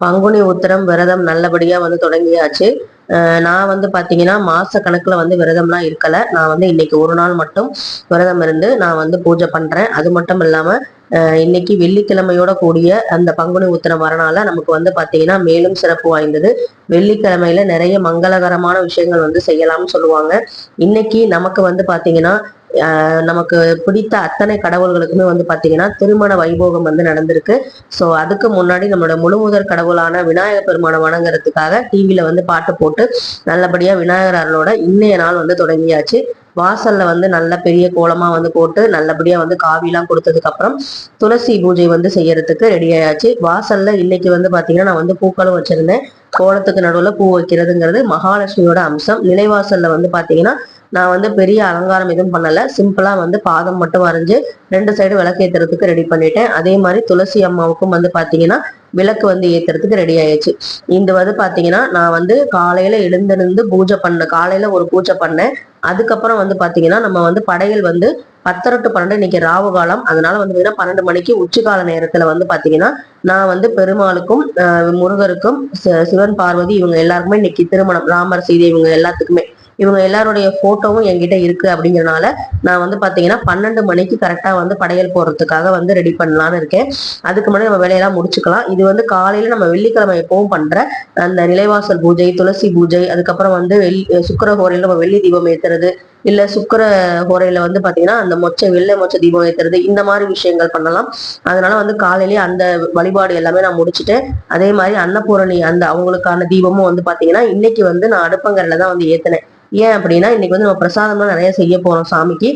பங்குனி உத்திரம் விரதம் நல்லபடியா வந்து தொடங்கியாச்சு. நான் வந்து பாத்தீங்கன்னா மாச கணக்குல வந்து விரதம்லாம் இருக்கல. நான் வந்து இன்னைக்கு ஒரு நாள் மட்டும் விரதம் இருந்து நான் வந்து பூஜை பண்றேன். அது மட்டும் இல்லாம இன்னைக்கு வெள்ளிக்கிழமையோட கூடிய அந்த பங்குனி உத்திரம் வரனால நமக்கு வந்து பாத்தீங்கன்னா மேலும் சிறப்பு வாய்ந்தது. வெள்ளிக்கிழமையில நிறைய மங்களகரமான விஷயங்கள் வந்து செய்யலாம்னு சொல்லுவாங்க. இன்னைக்கு நமக்கு வந்து பாத்தீங்கன்னா நமக்கு பிடித்த அத்தனை கடவுள்களுக்குமே வந்து பார்த்தீங்கன்னா திருமண வைபோகம் வந்து நடந்திருக்கு. ஸோ அதுக்கு முன்னாடி நம்மளோட முழுமுதற் கடவுளான விநாயகர் பெருமானை வணங்குறதுக்காக டிவியில வந்து பாட்டு போட்டு நல்லபடியாக விநாயகர் அருளோட இன்னைய நாள் வந்து தொடங்கியாச்சு. வாசல்ல வந்து நல்ல பெரிய கோலமா வந்து போட்டு நல்லபடியா வந்து காவிலாம் கொடுத்ததுக்கு அப்புறம் துளசி பூஜை வந்து செய்யறதுக்கு ரெடி ஆயாச்சு வாசல்ல இன்னைக்கு வந்து பாத்தீங்கன்னா நான் வந்து பூக்களும் வச்சிருந்தேன். கோலத்துக்கு நடுவுல பூ வைக்கிறதுங்கிறது மகாலட்சுமியோட அம்சம். நிலைவாசல்ல வந்து பாத்தீங்கன்னா நான் வந்து பெரிய அலங்காரம் எதுவும் பண்ணல. சிம்பிளா வந்து பாதம் மட்டும் வரைஞ்சு ரெண்டு சைடு விளக்கு ஏத்துறதுக்கு ரெடி பண்ணிட்டேன். அதே மாதிரி துளசி அம்மாவுக்கும் வந்து பாத்தீங்கன்னா விளக்கு வந்து ஏத்துறதுக்கு ரெடி ஆயிடுச்சு. இந்த வந்து பாத்தீங்கன்னா நான் வந்து காலையில எழுந்திருந்து பூஜை பண்ண காலையில ஒரு பூஜை பண்ணேன். அதுக்கப்புறம் வந்து பாத்தீங்கன்னா நம்ம வந்து படையல் வந்து பத்தரை டு பன்னெண்டு இன்னைக்கு ராவு காலம். அதனால வந்து பாத்தீங்கன்னா பன்னெண்டு மணிக்கு உச்சிக்கால நேரத்துல வந்து பாத்தீங்கன்னா நான் வந்து பெருமாளுக்கும் முருகருக்கும் சிவன் பார்வதி இவங்க எல்லாருக்குமே இன்னைக்கு திருமணம் ராமர் சீதை இவங்க எல்லாத்துக்குமே. இவங்க எல்லாருடைய போட்டோவும் என்கிட்ட இருக்கு அப்படிங்கறனால நான் வந்து பாத்தீங்கன்னா பன்னெண்டு மணிக்கு கரெக்டா வந்து படையல் போடுறதுக்காக வந்து ரெடி பண்ணலாம்னு இருக்கேன். அதுக்கு முன்னாடி நம்ம வேலையெல்லாம் முடிச்சுக்கலாம். இது வந்து காலையில நம்ம வெள்ளிக்கிழமை எப்பவும் பண்ற அந்த நிலைவாசல் பூஜை துளசி பூஜை அதுக்கப்புறம் வந்து வெள்ளி சுக்கர ஹோரையில நம்ம வெள்ளி தீபம் ஏத்துறது இல்ல சுக்கர ஹோரையில வந்து பாத்தீங்கன்னா அந்த மொச்சை வெள்ளை மொச்சை தீபம் ஏத்துறது இந்த மாதிரி விஷயங்கள் பண்ணலாம். அதனால வந்து காலையிலேயே அந்த வழிபாடு எல்லாமே நான் முடிச்சுட்டேன் அதே மாதிரி அன்னபூரணி அந்த அவங்களுக்கான தீபமும் வந்து பாத்தீங்கன்னா இன்னைக்கு வந்து நான் அடுப்பங்கரையில தான் வந்து ஏத்தினேன். ஏன் அப்படின்னா இன்னைக்கு வந்து நம்ம பிரசாதம்லாம் நிறைய செய்ய போறோம் சாமிக்கு.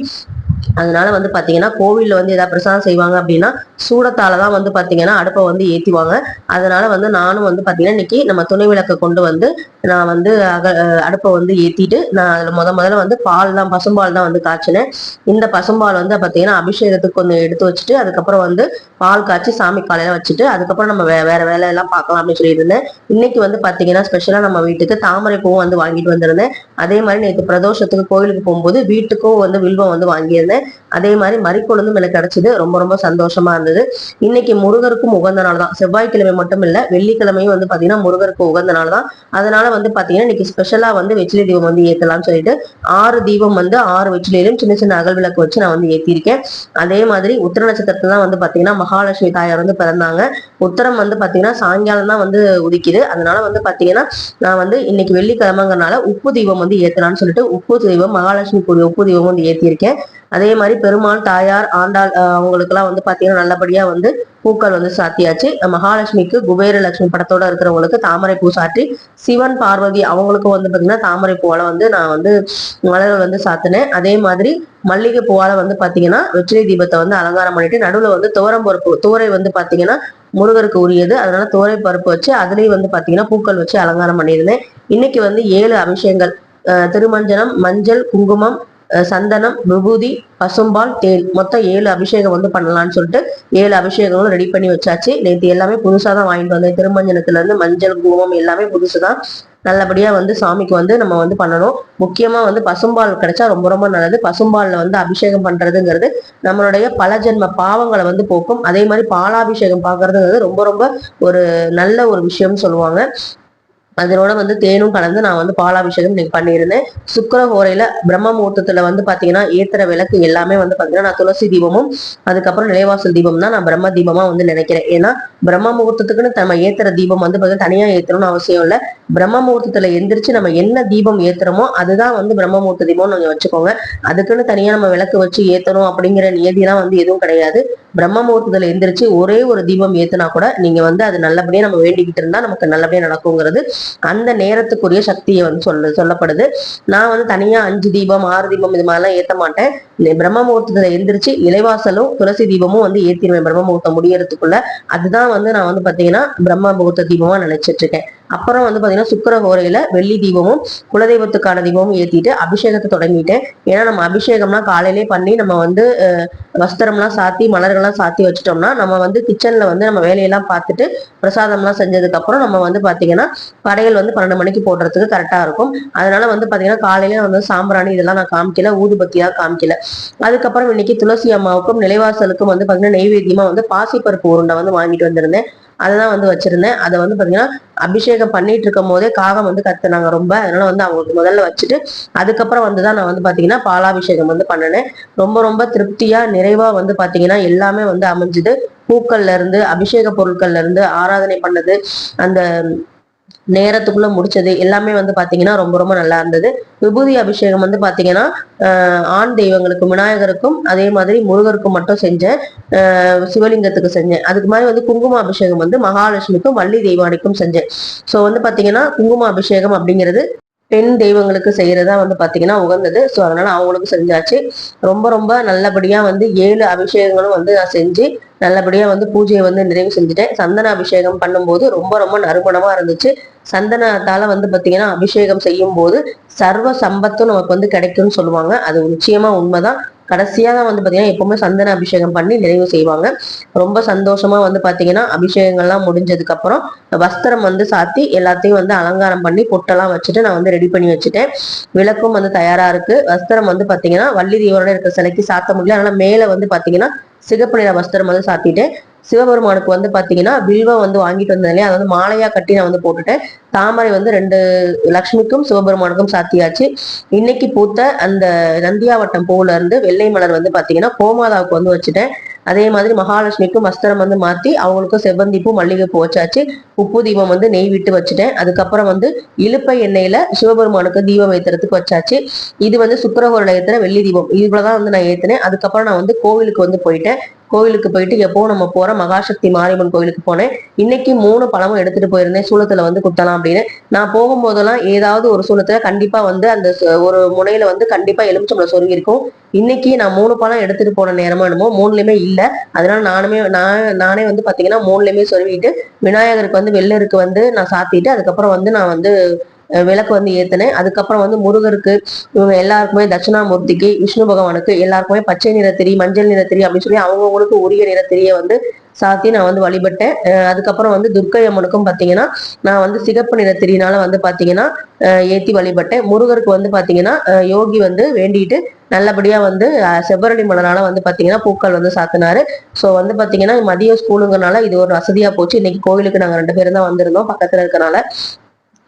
அதனால வந்து பாத்தீங்கன்னா கோவில்ல வந்து ஏதாவது பிரசாதம் செய்வாங்க அப்படின்னா சூடத்தால தான் வந்து பாத்தீங்கன்னா அடுப்பை வந்து ஏத்திவாங்க. அதனால வந்து நானும் வந்து பாத்தீங்கன்னா இன்னைக்கு நம்ம துணை விளக்கை கொண்டு வந்து நான் வந்து அக அடுப்பை வந்து ஏத்திட்டு நான் அதுல முத முதல்ல வந்து பால் தான் பசும்பால் தான் வந்து காய்ச்சினேன். இந்த பசும்பால் வந்து பாத்தீங்கன்னா அபிஷேகத்துக்கு கொஞ்சம் எடுத்து வச்சுட்டு அதுக்கப்புறம் வந்து பால் காய்ச்சி சாமி காலையில வச்சுட்டு அதுக்கப்புறம் நம்ம வே- வேற வேலையெல்லாம் பார்க்கலாம் அப்படின்னு சொல்லிட்டு இருந்தேன் இன்னைக்கு வந்து பாத்தீங்கன்னா ஸ்பெஷலா நம்ம வீட்டுக்கு தாமரை பூவும் வந்து வாங்கிட்டு வந்திருந்தேன். அதே மாதிரி நேற்று பிரதோஷத்துக்கு கோயிலுக்கு போகும்போது வீட்டுக்கும் வந்து வில்வம் வந்து வாங்கியிருந்தேன். அதே மாதிரி மறிக்கொழுந்தும் எனக்கு கிடைச்சது. ரொம்ப ரொம்ப சந்தோஷமா இருந்தது. இன்னைக்கு முருகருக்கும் உகந்த நாள் தான். செவ்வாய்க்கிழமை மட்டும் இல்ல வெள்ளிக்கிழமையும் வந்து பாத்தீங்கன்னா முருகருக்கு உகந்த நாள் தான். அதனால வந்து பாத்தீங்கன்னா இன்னைக்கு ஸ்பெஷலா வந்து வெற்றிலை தீபம் வந்து ஏத்தலாம்னு சொல்லிட்டு ஆறு தீபம் வந்து ஆறு வெற்றிலையிலும் சின்ன சின்ன அகல் விளக்கு வச்சு நான் வந்து ஏத்திருக்கேன் அதே மாதிரி உத்திர நட்சத்திரத்துல தான் வந்து பாத்தீங்கன்னா மகாலட்சுமி தாயார் வந்து பிறந்தாங்க. உத்தரம் வந்து பாத்தீங்கன்னா சாயங்காலம் தான் வந்து உதிக்குது. அதனால வந்து பாத்தீங்கன்னா நான் வந்து இன்னைக்கு வெள்ளிக்கிழமைங்கிறனால உப்பு தீபம் வந்து ஏத்தலாம்னு சொல்லிட்டு உப்பு தீபம் மகாலட்சுமி கூடிய உப்பு தீபம் வந்து ஏற்றிருக்கேன் அதே மாதிரி பெருமாள் தாயார் ஆண்டாள் அவங்களுக்குலாம் வந்து பாத்தீங்கன்னா நல்லபடியா வந்து பூக்கள் வந்து சாத்தியாச்சு. மகாலட்சுமிக்கு குபேர லட்சுமி படத்தோட இருக்கிறவங்களுக்கு தாமரை பூ சாற்றி சிவன் பார்வதி அவங்களுக்கும் வந்து பாத்தீங்கன்னா தாமரை பூவால வந்து நான் வந்து மலர்கள் வந்து சாத்தினேன். அதே மாதிரி மல்லிகை பூவால வந்து பாத்தீங்கன்னா வெற்றிலை தீபத்தை வந்து அலங்காரம் பண்ணிட்டு நடுவுல வந்து துவரம் பருப்பு துவரை வந்து பாத்தீங்கன்னா முருகருக்கு உரியது. அதனால தோரை பருப்பு வச்சு அதுலேயும் வந்து பாத்தீங்கன்னா பூக்கள் வச்சு அலங்காரம் பண்ணியிருந்தேன். இன்னைக்கு வந்து ஏழு அபிஷேகங்கள். திருமஞ்சனம் மஞ்சள் குங்குமம் சந்தனம் விபூதி பசும்பால் தேன் மொத்தம் ஏழு அபிஷேகம் வந்து பண்ணலாம்னு சொல்லிட்டு ஏழு அபிஷேகங்களும் ரெடி பண்ணி வச்சாச்சு. நேற்று எல்லாமே புதுசாக தான் வாங்கிட்டு வந்தேன் திருமஞ்சனத்துல இருந்து மஞ்சள் குங்குமம் எல்லாமே புதுசு தான் நல்லபடியா வந்து சாமிக்கு வந்து நம்ம வந்து பண்ணணும். முக்கியமா வந்து பசும்பால் கிடைச்சா ரொம்ப ரொம்ப நல்லது. பசும்பால்ல வந்து அபிஷேகம் பண்றதுங்கிறது நம்மளுடைய பல ஜென்ம பாவங்களை வந்து போக்கும். அதே மாதிரி பாலாபிஷேகம் பார்க்கறதுங்கிறது ரொம்ப ரொம்ப ஒரு நல்ல ஒரு விஷயம்னு சொல்லுவாங்க. அதனோட வந்து தேனும் கலந்து நான் வந்து பாலாபிஷேகம் இன்னைக்கு பண்ணியிருந்தேன். சுக்கர பிரம்ம முகூர்த்தத்துல வந்து பாத்தீங்கன்னா ஏத்துற விளக்கு எல்லாமே வந்து பாத்தீங்கன்னா நான் துளசி தீபமும் அதுக்கப்புறம் நிலைவாசல் தீபம் தான் நான் பிரம்ம தீபமா வந்து நினைக்கிறேன். ஏன்னா பிரம்ம முகூர்த்தத்துக்குன்னு நம்ம ஏத்துற தீபம் வந்து பாத்தீங்கன்னா தனியா ஏத்தணும்னு அவசியம் இல்லை. பிரம்ம முகூர்த்தத்துல எந்திரிச்சு நம்ம என்ன தீபம் ஏத்துறோமோ அதுதான் வந்து பிரம்ம முகூர்த்த தீபம்னு நீங்க வச்சுக்கோங்க. அதுக்குன்னு தனியா நம்ம விளக்கு வச்சு ஏத்தணும் அப்படிங்கிற நியதிலாம் வந்து எதுவும் கிடையாது. பிரம்ம முகூர்த்தத்துல எந்திரிச்சு ஒரே ஒரு தீபம் ஏத்துனா கூட நீங்க வந்து அது நல்லபடியா நம்ம வேண்டிக்கிட்டு இருந்தா நமக்கு நல்லபடியா நடக்குங்கிறது அந்த நேரத்துக்குரிய சக்தியை வந்து சொல்ல சொல்லப்படுது. நான் வந்து தனியா அஞ்சு தீபம் ஆறு தீபம் இது மாதிரிலாம் ஏத்த மாட்டேன். பிரம்ம முகூர்த்தத்துல எந்திரிச்சு இலைவாசலும் துளசி தீபமும் வந்து ஏத்திடுவேன் பிரம்ம முகூர்த்தம் முடியறதுக்குள்ள. அதுதான் வந்து நான் வந்து பாத்தீங்கன்னா பிரம்ம முகூர்த்த தீபமா நினைச்சிட்டு இருக்கேன். அப்புறம் வந்து பாத்தீங்கன்னா சுக்கர ஹோரையில வெள்ளி தீபமும் குலதெய்வத்துக்கான தீபமும் ஏத்திட்டு அபிஷேகத்தை தொடங்கிட்டேன். ஏன்னா நம்ம அபிஷேகம்லாம் காலையிலே பண்ணி நம்ம வந்து வஸ்திரம்லாம் சாத்தி மலர்கள்லாம் சாத்தி வச்சிட்டோம்னா நம்ம வந்து கிச்சன்ல வந்து நம்ம வேலையெல்லாம் பார்த்துட்டு பிரசாதம்லாம் செஞ்சதுக்கு அப்புறம் நம்ம வந்து பாத்தீங்கன்னா படைகள் வந்து பன்னெண்டு மணிக்கு போடுறதுக்கு கரெக்டா இருக்கும். அதனால வந்து பாத்தீங்கன்னா காலையில வந்து சாம்பிராணி இதெல்லாம் நான் காமிக்கல ஊதுபத்தியா காமிக்கல. அதுக்கப்புறம் இன்னைக்கு துளசி அம்மாவுக்கும் நிலைவாசலுக்கும் வந்து பாத்தீங்கன்னா நெய்வேத்தியமா வந்து பாசிப்பருப்பு உருண்டை வந்து வாங்கிட்டு வந்திருந்தேன். அததான் வந்து வச்சிருந்தேன். அதை வந்து பாத்தீங்கன்னா அபிஷேகம் பண்ணிட்டு இருக்கும் போதே காகம் வந்து கத்துனாங்க ரொம்ப. அதனால வந்து அவங்களுக்கு முதல்ல வச்சுட்டு அதுக்கப்புறம் வந்துதான் நான் வந்து பாத்தீங்கன்னா பாலாபிஷேகம் வந்து பண்ணினேன். ரொம்ப ரொம்ப திருப்தியா நிறைவா வந்து பாத்தீங்கன்னா எல்லாமே வந்து அமைஞ்சுது. பூக்கள்ல இருந்து அபிஷேக பொருட்கள்ல இருந்து ஆராதனை பண்ணது அந்த நேரத்துக்குள்ள முடிச்சது எல்லாமே வந்து பாத்தீங்கன்னா ரொம்ப ரொம்ப நல்லா இருந்தது. விபூதி அபிஷேகம் வந்து பாத்தீங்கன்னா ஆண் தெய்வங்களுக்கும் விநாயகருக்கும் அதே மாதிரி முருகருக்கும் மட்டும் செஞ்சேன் சிவலிங்கத்துக்கு செஞ்சேன் அதுக்கு மாதிரி வந்து குங்கும அபிஷேகம் வந்து மகாலட்சுமிக்கும் வள்ளி தெய்வானிக்கும் செஞ்சேன். சோ வந்து பாத்தீங்கன்னா குங்கும அபிஷேகம் அப்படிங்கிறது பெண் தெய்வங்களுக்கு செய்யறதா வந்து பாத்தீங்கன்னா உகந்தது. ஸோ அதனால அவங்களுக்கும் செஞ்சாச்சு. ரொம்ப ரொம்ப நல்லபடியா வந்து ஏழு அபிஷேகங்களும் வந்து நான் செஞ்சு நல்லபடியா வந்து பூஜையை வந்து நிறைவு செஞ்சுட்டேன். சந்தன அபிஷேகம் பண்ணும்போது ரொம்ப ரொம்ப நறுமணமா இருந்துச்சு. சந்தனத்தால வந்து பாத்தீங்கன்னா அபிஷேகம் செய்யும் போது சர்வ சம்பத்தும் நமக்கு வந்து கிடைக்கும்னு சொல்லுவாங்க. அது நிச்சயமா உண்மைதான். கடைசியாக தான் வந்து பார்த்தீங்கன்னா எப்பவுமே சந்தன அபிஷேகம் பண்ணி நிறைவு செய்வாங்க. ரொம்ப சந்தோஷமா வந்து பார்த்தீங்கன்னா அபிஷேகங்கள்லாம் முடிஞ்சதுக்கு அப்புறம் வஸ்திரம் வந்து சாத்தி எல்லாத்தையும் வந்து அலங்காரம் பண்ணி பொட்டெல்லாம் வச்சுட்டு நான் வந்து ரெடி பண்ணி வச்சுட்டேன். விளக்கும் வந்து தயாரா இருக்கு. வஸ்திரம் வந்து பார்த்தீங்கன்னா வள்ளி தீவரோட இருக்க சிலைக்கு சாத்த முடியல. அதனால மேலே வந்து பார்த்தீங்கன்னா சிகப்பு நிற வஸ்திரம் வந்து சாத்திட்டேன். சிவபெருமானுக்கு வந்து பாத்தீங்கன்னா வில்வம் வந்து வாங்கிட்டு வந்தேன் இல்லையா? அதை வந்து மாலையா கட்டி நான் வந்து போட்டுட்டேன். தாமரை வந்து ரெண்டு லக்ஷ்மிக்கும் சிவபெருமானுக்கும் சாத்தியாச்சு. இன்னைக்கு பூத்த அந்த நந்தியாவட்டம் பூவுல இருந்து வெள்ளை மலர் வந்து பாத்தீங்கன்னா கோமாதாவுக்கு வந்து வச்சுட்டேன். அதே மாதிரி மகாலட்சுமிக்கும் வஸ்திரம் வந்து மாத்தி அவங்களுக்கும் செவ்வந்திப்பூ மல்லிகைப்பூ வச்சாச்சு. உப்பு தீபம் வந்து நெய் விட்டு வச்சுட்டேன். அதுக்கப்புறம் வந்து இலுப்பை எண்ணெயில சிவபெருமானுக்கு தீபம் ஏத்துறதுக்கு வச்சாச்சு. இது வந்து சுக்கரகோரில் ஏத்துற வெள்ளி தீபம். இவ்வளவுதான் வந்து நான் ஏத்தினேன். அதுக்கப்புறம் நான் வந்து கோவிலுக்கு வந்து போயிட்டேன். கோவிலுக்கு போயிட்டு எப்போ நம்ம போற மகாசக்தி மாரியம்மன் கோவிலுக்கு போனேன். இன்னைக்கு மூணு பழமும் எடுத்துட்டு போயிருந்தேன். சூளத்துல வந்து குத்தலாம் அப்படின்னு. நான் போகும்போதெல்லாம் ஏதாவது ஒரு சூளத்துல கண்டிப்பா வந்து அந்த ஒரு முனையில வந்து கண்டிப்பா எலுமிச்சம்பளம் சொருகி இருக்கும். இன்னைக்கு நான் மூணு பழம் எடுத்துட்டு போன நேரமா என்னமோ மூணுலயுமே இல்ல. அதனால நானுமே நான் நானே வந்து பாத்தீங்கன்னா மூணுலயுமே சொருவிட்டு விநாயகருக்கு வந்து வெள்ளருக்கு வந்து நான் சாத்திட்டு அதுக்கப்புறம் வந்து நான் வந்து விளக்கு வந்து ஏத்தினேன். அதுக்கப்புறம் வந்து முருகருக்கு இவங்க எல்லாருக்குமே தட்சிணாமூர்த்திக்கு விஷ்ணு பகவானுக்கு எல்லாருக்குமே பச்சை நிறத்திரி மஞ்சள் நிறத்திரி அப்படின்னு சொல்லி அவங்கவுங்களுக்கு உரிய நிறத்திரியை வந்து சாத்தி நான் வந்து வழிபட்டேன். அதுக்கப்புறம் வந்து துர்க்கை அம்மனுக்கும் பாத்தீங்கன்னா நான் வந்து சிகப்பு நிறத்திரினால வந்து பாத்தீங்கன்னா ஏற்றி ஏத்தி வழிபட்டேன். முருகருக்கு வந்து பாத்தீங்கன்னா யோகி வந்து வேண்டிட்டு நல்லபடியா வந்து செவ்வரடி செவ்வரளி வந்து பாத்தீங்கன்னா பூக்கள் வந்து சாத்தினாரு. சோ வந்து பாத்தீங்கன்னா மதியம் ஸ்கூலுங்கிறனால இது ஒரு வசதியா போச்சு. இன்னைக்கு கோயிலுக்கு நாங்க ரெண்டு பேரும் தான் வந்திருந்தோம். பக்கத்துல இருக்கனால.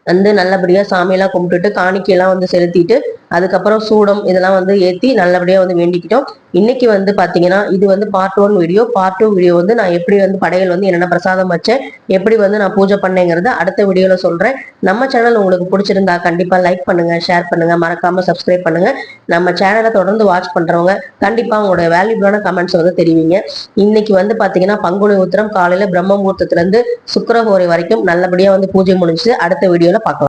வந்து நல்லபடியா சாமியெல்லாம் கும்பிட்டுட்டு காணிக்கையெல்லாம் வந்து செலுத்திட்டு அதுக்கப்புறம் சூடம் இதெல்லாம் வந்து ஏற்றி நல்லபடியா வந்து வேண்டிக்கிட்டோம். இன்னைக்கு வந்து பாத்தீங்கன்னா இது வந்து part one video part two video வந்து நான் எப்படி வந்து படையல் வந்து என்னென்ன பிரசாதம் வச்சேன் எப்படி வந்து நான் பூஜை பண்ணேங்கிறத அடுத்த வீடியோல சொல்றேன். நம்ம சேனல் உங்களுக்கு பிடிச்சிருந்தா கண்டிப்பா லைக் பண்ணுங்க ஷேர் பண்ணுங்க. மறக்காம சப்ஸ்கிரைப் பண்ணுங்க. நம்ம சேனலை தொடர்ந்து வாட்ச் பண்றவங்க கண்டிப்பா உங்களோட வேல்யூபிளான கமெண்ட்ஸ் வந்து தெரிவிங்க. இன்னைக்கு வந்து பாத்தீங்கன்னா பங்குனி உத்திரம் காலையில பிரம்ம முகூர்த்தத்துல இருந்து சுக்கரஹோரை வரைக்கும் நல்லபடியா வந்து பூஜை முடிஞ்சு அடுத்த வீடியோல பார்க்கலாம்.